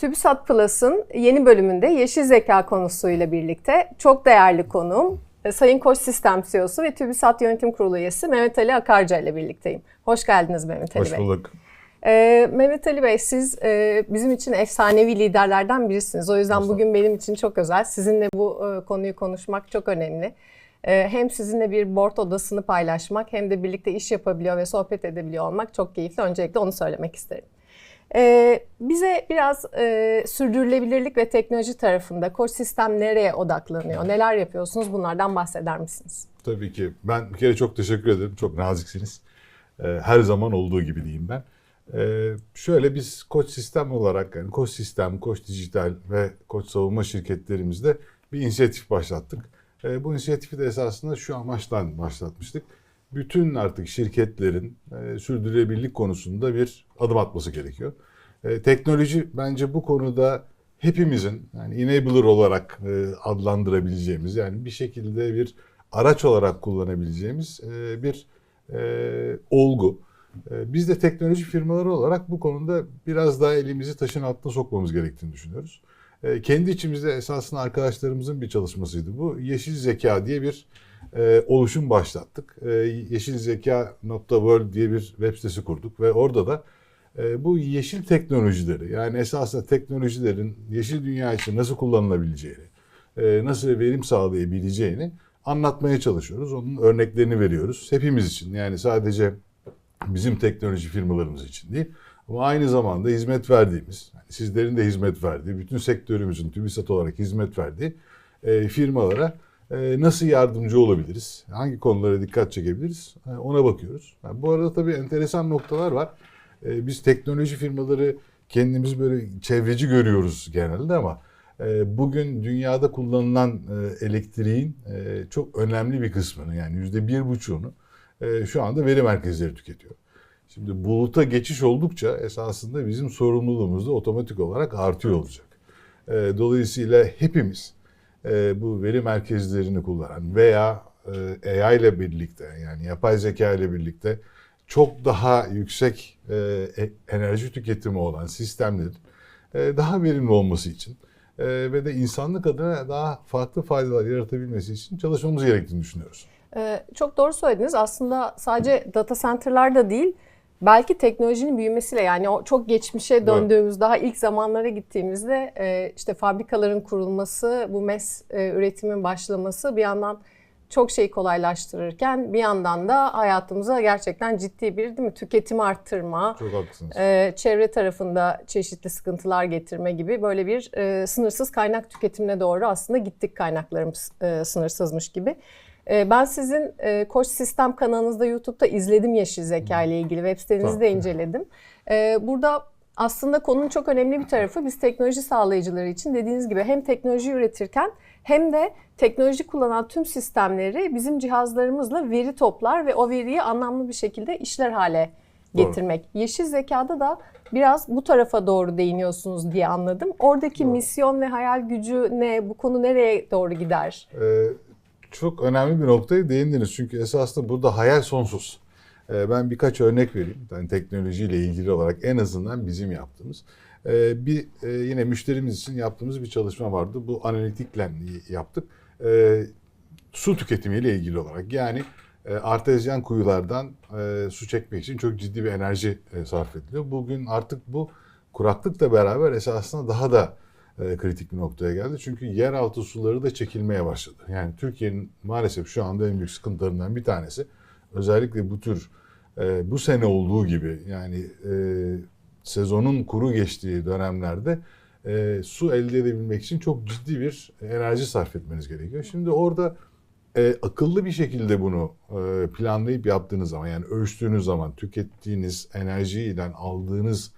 TÜBİSAT Plus'ın yeni bölümünde yeşil zeka konusuyla birlikte çok değerli konuğum e, Sayın Koç Sistem CEO'su ve TÜBİSAT Yönetim Kurulu üyesi Mehmet Ali Akarca ile birlikteyim. Hoş geldiniz Mehmet Ali Hoş Bey. bulduk. Ee, Mehmet Ali Bey siz e, bizim için efsanevi liderlerden birisiniz. O yüzden bugün benim için çok özel. Sizinle bu e, konuyu konuşmak çok önemli. E, hem sizinle bir board odasını paylaşmak hem de birlikte iş yapabiliyor ve sohbet edebiliyor olmak çok keyifli. Öncelikle onu söylemek isterim. E, bize biraz e, sürdürülebilirlik ve teknoloji tarafında Koç Sistem nereye odaklanıyor? Neler yapıyorsunuz? Bunlardan bahseder misiniz? Tabii ki. Ben bir kere çok teşekkür ederim. Çok naziksiniz. Ee, Her zaman olduğu gibi diyeyim ben. Ee, Şöyle biz koç sistem olarak yani koç sistem, koç dijital ve koç savunma şirketlerimizde bir inisiyatif başlattık. Ee, Bu inisiyatifi de esasında şu amaçtan başlatmıştık. Bütün artık şirketlerin e, sürdürülebilirlik konusunda bir adım atması gerekiyor. E, Teknoloji bence bu konuda hepimizin yani enabler olarak e, adlandırabileceğimiz yani bir şekilde bir araç olarak kullanabileceğimiz e, bir e, olgu. E, Biz de teknoloji firmaları olarak bu konuda biraz daha elimizi taşın altına sokmamız gerektiğini düşünüyoruz. E, Kendi içimizde esasında arkadaşlarımızın bir çalışmasıydı bu. Yeşil Zeka diye bir e, oluşum başlattık. E, Yeşilzeka.world diye bir web sitesi kurduk ve orada da e, bu yeşil teknolojileri yani esasında teknolojilerin yeşil dünya için nasıl kullanılabileceğini, e, nasıl verim sağlayabileceğini anlatmaya çalışıyoruz. Onun örneklerini veriyoruz. Hepimiz için yani sadece bizim teknoloji firmalarımız için değil ama aynı zamanda hizmet verdiğimiz, yani sizlerin de hizmet verdiği, bütün sektörümüzün TÜBİSAT olarak hizmet verdiği e, firmalara nasıl yardımcı olabiliriz? Hangi konulara dikkat çekebiliriz? E, ona bakıyoruz. Bu arada tabii enteresan noktalar var. E, biz teknoloji firmaları kendimiz böyle çevreci görüyoruz genelde ama e, bugün dünyada kullanılan e, elektriğin e, çok önemli bir kısmını yani yüzde bir buçuğunu şu anda veri merkezleri tüketiyor. Şimdi buluta geçiş oldukça esasında bizim sorumluluğumuz da otomatik olarak artıyor olacak. Dolayısıyla hepimiz e, bu veri merkezlerini kullanan veya e, AI ile birlikte yani yapay zeka ile birlikte çok daha yüksek e, e- enerji tüketimi olan sistemlerin e, daha verimli olması için e, ve de insanlık adına daha farklı faydalar yaratabilmesi için çalışmamız gerektiğini düşünüyoruz. Ee, çok doğru söylediniz. Aslında sadece data center'larda değil, belki teknolojinin büyümesiyle yani o çok geçmişe döndüğümüz, daha ilk zamanlara gittiğimizde e, işte fabrikaların kurulması, bu MES e, üretimin başlaması bir yandan çok şeyi kolaylaştırırken bir yandan da hayatımıza gerçekten ciddi bir değil mi tüketimi arttırma, e, çevre tarafında çeşitli sıkıntılar getirme gibi böyle bir e, sınırsız kaynak tüketimine doğru aslında gittik kaynaklarımız e, sınırsızmış gibi. E, ben sizin e, Koç Sistem kanalınızda YouTube'da izledim yeşil zeka ile ilgili web sitenizi de inceledim. E, burada aslında konunun çok önemli bir tarafı biz teknoloji sağlayıcıları için dediğiniz gibi hem teknoloji üretirken hem de teknoloji kullanan tüm sistemleri bizim cihazlarımızla veri toplar ve o veriyi anlamlı bir şekilde işler hale Doğru. getirmek. Yeşil zekada da biraz bu tarafa doğru değiniyorsunuz diye anladım. Oradaki Doğru. misyon ve hayal gücü ne? Bu konu nereye doğru gider? Ee, çok önemli bir noktaya değindiniz. Çünkü esasında burada hayal sonsuz. Ee, ben birkaç örnek vereyim. Yani teknolojiyle ilgili olarak en azından bizim yaptığımız. Ee, bir e, yine müşterimiz için yaptığımız bir çalışma vardı. Bu analitikle yaptık. Ee, su tüketimiyle ilgili olarak. Yani e, artezyen kuyulardan e, su çekmek için çok ciddi bir enerji sarf ediliyor. Bugün artık bu kuraklıkla beraber esasında daha da e, kritik bir noktaya geldi. Çünkü yeraltı suları da çekilmeye başladı. Yani Türkiye'nin maalesef şu anda en büyük sıkıntılarından bir tanesi özellikle bu tür e, bu sene olduğu gibi yani e, sezonun kuru geçtiği dönemlerde e, su elde edebilmek için çok ciddi bir enerji sarf etmeniz gerekiyor. Şimdi orada e, akıllı bir şekilde bunu e, planlayıp yaptığınız zaman yani ölçtüğünüz zaman tükettiğiniz enerjiyle aldığınız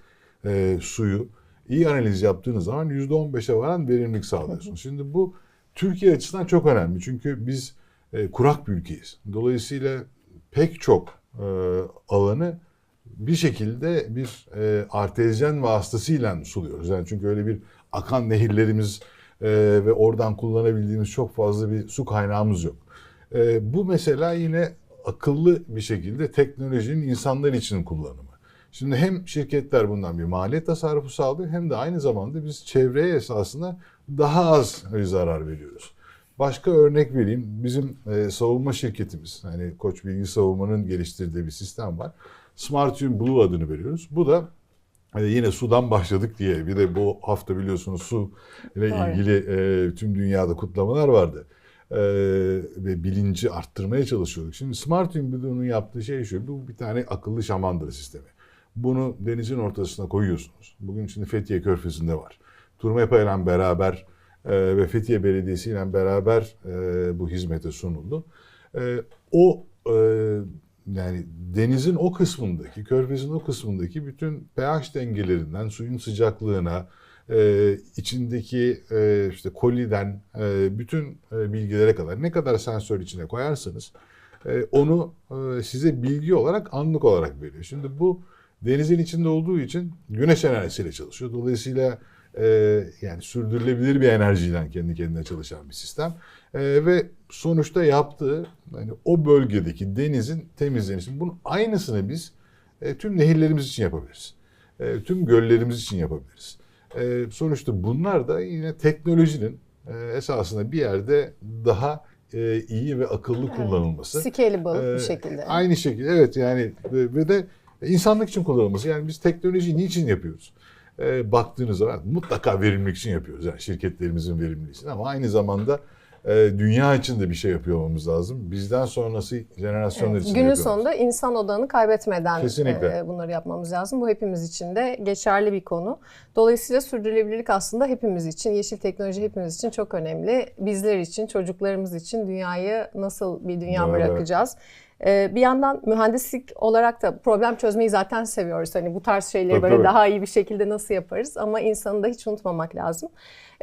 e, suyu iyi analiz yaptığınız zaman %15'e varan verimlilik sağlıyorsunuz. Şimdi bu Türkiye açısından çok önemli. Çünkü biz e, kurak bir ülkeyiz. Dolayısıyla pek çok e, alanı bir şekilde bir e, artezyen vasıtasıyla suluyoruz. Yani çünkü öyle bir akan nehirlerimiz e, ve oradan kullanabildiğimiz çok fazla bir su kaynağımız yok. E, bu mesela yine akıllı bir şekilde teknolojinin insanlar için kullanımı. Şimdi hem şirketler bundan bir maliyet tasarrufu sağlıyor hem de aynı zamanda biz çevreye esasında daha az zarar veriyoruz. Başka örnek vereyim. Bizim e, savunma şirketimiz, hani Koç Bilgi Savunma'nın geliştirdiği bir sistem var. Smartium Blue adını veriyoruz. Bu da e, yine sudan başladık diye bir de bu hafta biliyorsunuz su ile ilgili e, tüm dünyada kutlamalar vardı. E, ve bilinci arttırmaya çalışıyorduk. Şimdi Smartium Blue'nun yaptığı şey şu. Bu bir tane akıllı şamandıra sistemi. Bunu denizin ortasına koyuyorsunuz. Bugün şimdi Fethiye Körfezi'nde var. Turmepa ile beraber e, ve Fethiye Belediyesi ile beraber e, bu hizmete sunuldu. E, o e, yani denizin o kısmındaki, körfezin o kısmındaki bütün pH dengelerinden suyun sıcaklığına, e, içindeki e, işte koliden e, bütün e, bilgilere kadar ne kadar sensör içine koyarsanız e, onu e, size bilgi olarak anlık olarak veriyor. Şimdi bu denizin içinde olduğu için güneş enerjisiyle çalışıyor. Dolayısıyla e, yani sürdürülebilir bir enerjiden kendi kendine çalışan bir sistem. E, ve sonuçta yaptığı hani o bölgedeki denizin temizlenişi. Bunun aynısını biz e, tüm nehirlerimiz için yapabiliriz. E, tüm göllerimiz için yapabiliriz. E, sonuçta bunlar da yine teknolojinin e, esasında bir yerde daha e, iyi ve akıllı kullanılması. Scalable Ee, bir şekilde. Aynı şekilde evet yani ve de insanlık için kullanılması. Yani biz teknolojiyi niçin yapıyoruz? Ee, baktığınız zaman mutlaka verimlilik için yapıyoruz. Yani şirketlerimizin verimliliği için ama aynı zamanda e, dünya için de bir şey yapıyor olmamız lazım. Bizden sonrası jenerasyonlar için de Günün sonunda insan odağını kaybetmeden Kesinlikle. e, bunları yapmamız lazım. Bu hepimiz için de geçerli bir konu. Dolayısıyla sürdürülebilirlik aslında hepimiz için, yeşil teknoloji hepimiz için çok önemli. Bizler için, çocuklarımız için dünyayı nasıl bir dünya Doğru. bırakacağız? E, bir yandan mühendislik olarak da problem çözmeyi zaten seviyoruz. Hani bu tarz şeyleri Tabii, böyle tabii. daha iyi bir şekilde nasıl yaparız? Ama insanı da hiç unutmamak lazım.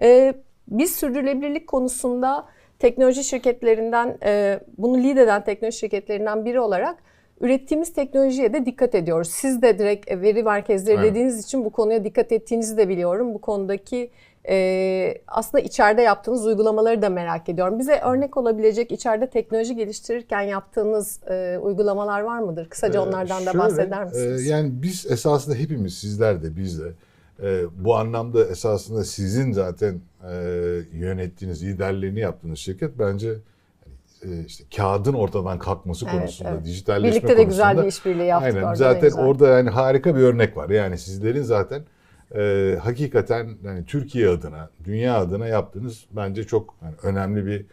E, biz sürdürülebilirlik konusunda teknoloji şirketlerinden, e, bunu lead eden teknoloji şirketlerinden biri olarak ürettiğimiz teknolojiye de dikkat ediyoruz. Siz de direkt veri merkezleri Aynen. dediğiniz için bu konuya dikkat ettiğinizi de biliyorum. Bu konudaki e, aslında içeride yaptığınız uygulamaları da merak ediyorum. Bize örnek olabilecek içeride teknoloji geliştirirken yaptığınız e, uygulamalar var mıdır? Kısaca Ee, onlardan da şöyle, bahseder misiniz? e, yani biz esasında hepimiz, sizler de biz de e, bu anlamda esasında sizin zaten e, yönettiğiniz, liderliğini yaptığınız şirket bence işte kağıdın ortadan kalkması Evet, konusunda, evet. dijitalleşme Birlikte de güzel konusunda bir işbirliği yaptık Aynen. orada. Zaten güzel. orada yani harika bir örnek var. Yani sizlerin zaten e, hakikaten yani Türkiye adına, dünya adına yaptığınız bence çok yani önemli bir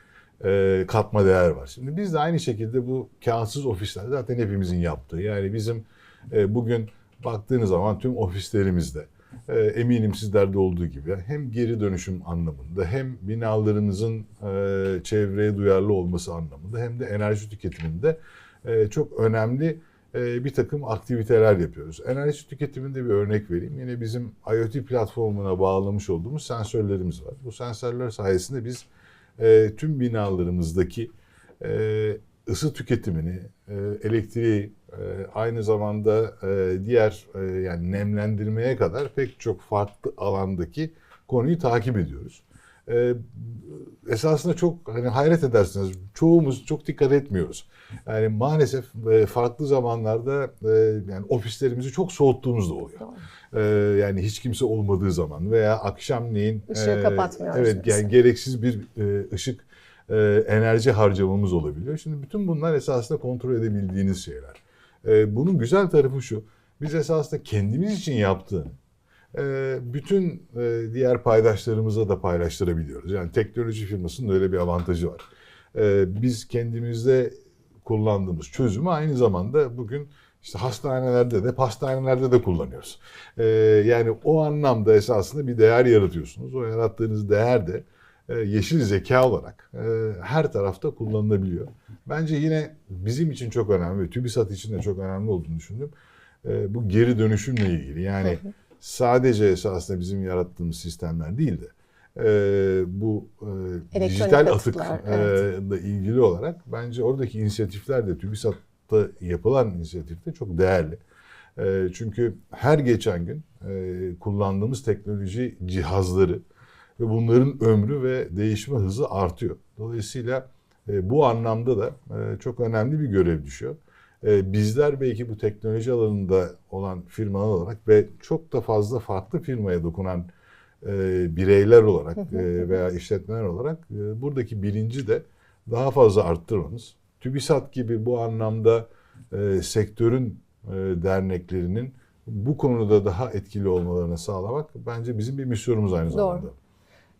e, katma değer var. Şimdi biz de aynı şekilde bu kağıtsız ofisler zaten hepimizin yaptığı. Yani bizim e, bugün baktığınız zaman tüm ofislerimizde e, eminim sizlerde olduğu gibi hem geri dönüşüm anlamında hem binalarınızın e, çevreye duyarlı olması anlamında hem de enerji tüketiminde e, çok önemli e, bir takım aktiviteler yapıyoruz. Enerji tüketiminde bir örnek vereyim. Yine bizim IoT platformuna bağlamış olduğumuz sensörlerimiz var. Bu sensörler sayesinde biz e, tüm binalarımızdaki e, ısı tüketimini, e, elektriği, aynı zamanda diğer yani nemlendirmeye kadar pek çok farklı alandaki konuyu takip ediyoruz. E, esasında çok hani hayret edersiniz. Çoğumuz çok dikkat etmiyoruz. Yani maalesef e, farklı zamanlarda e, yani ofislerimizi çok soğuttuğumuz da oluyor. E, yani hiç kimse olmadığı zaman veya akşamleyin Işığı kapatmıyoruz Evet, yani gereksiz bir e, ışık e, enerji harcamamız olabiliyor. Şimdi bütün bunlar esasında kontrol edebildiğiniz şeyler. E, bunun güzel tarafı şu. Biz esasında kendimiz için yaptığını e, bütün e, diğer paydaşlarımıza da paylaştırabiliyoruz. Yani teknoloji firmasının öyle bir avantajı var. E, biz kendimizde kullandığımız çözümü aynı zamanda bugün işte hastanelerde de pastanelerde de kullanıyoruz. E, yani o anlamda esasında bir değer yaratıyorsunuz. O yarattığınız değer de e, yeşil zeka olarak e, her tarafta kullanılabiliyor. Bence yine bizim için çok önemli ve TÜBİSAT için de çok önemli olduğunu düşündüm. Bu geri dönüşümle ilgili yani sadece esasında bizim yarattığımız sistemler değil de e, bu e, dijital atıkla evet. ilgili olarak bence oradaki inisiyatifler de TÜBİSAT'ta yapılan inisiyatif de çok değerli. E, çünkü her geçen gün e, kullandığımız teknoloji cihazları ve bunların ömrü ve değişme hızı artıyor. Dolayısıyla e, bu anlamda da e, çok önemli bir görev düşüyor. E, bizler belki bu teknoloji alanında olan firmalar olarak ve çok da fazla farklı firmaya dokunan e, bireyler olarak e, veya işletmeler olarak e, buradaki bilinci de daha fazla arttırmamız. TÜBİSAT gibi bu anlamda sektörün derneklerinin bu konuda daha etkili olmalarını sağlamak bence bizim bir misyonumuz aynı zamanda.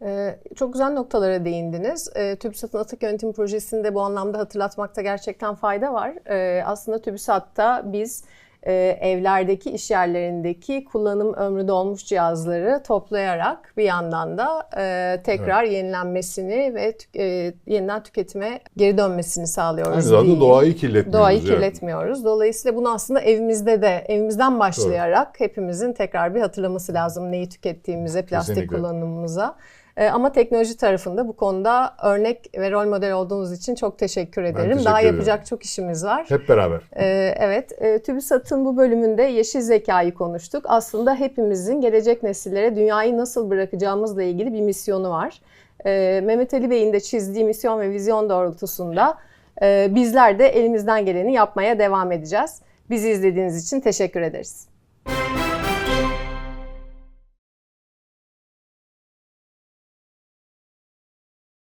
Ee, çok güzel noktalara değindiniz. Ee, TÜBİSAT'ın atık yönetim projesinde bu anlamda hatırlatmakta gerçekten fayda var. Ee, aslında TÜBİSAT'ta biz e, evlerdeki, iş yerlerindeki kullanım ömrü dolmuş cihazları toplayarak bir yandan da e, tekrar yenilenmesini ve tük- e, yeniden tüketime geri dönmesini sağlıyoruz. Aynı zamanda doğayı kirletmiyoruz. Doğayı yani. kirletmiyoruz. Dolayısıyla bunu aslında evimizde de, evimizden başlayarak hepimizin tekrar bir hatırlaması lazım neyi tükettiğimize, plastik Kesinlikle. kullanımımıza. Ee, ama teknoloji tarafında bu konuda örnek ve rol model olduğunuz için çok teşekkür ederim. teşekkür Daha ederim. yapacak çok işimiz var. Hep beraber. Ee, evet, e, TÜBİSAT'ın bu bölümünde yeşil zekayı konuştuk. Aslında hepimizin gelecek nesillere dünyayı nasıl bırakacağımızla ilgili bir misyonu var. Ee, Mehmet Ali Bey'in de çizdiği misyon ve vizyon doğrultusunda e, bizler de elimizden geleni yapmaya devam edeceğiz. Bizi izlediğiniz için teşekkür ederiz.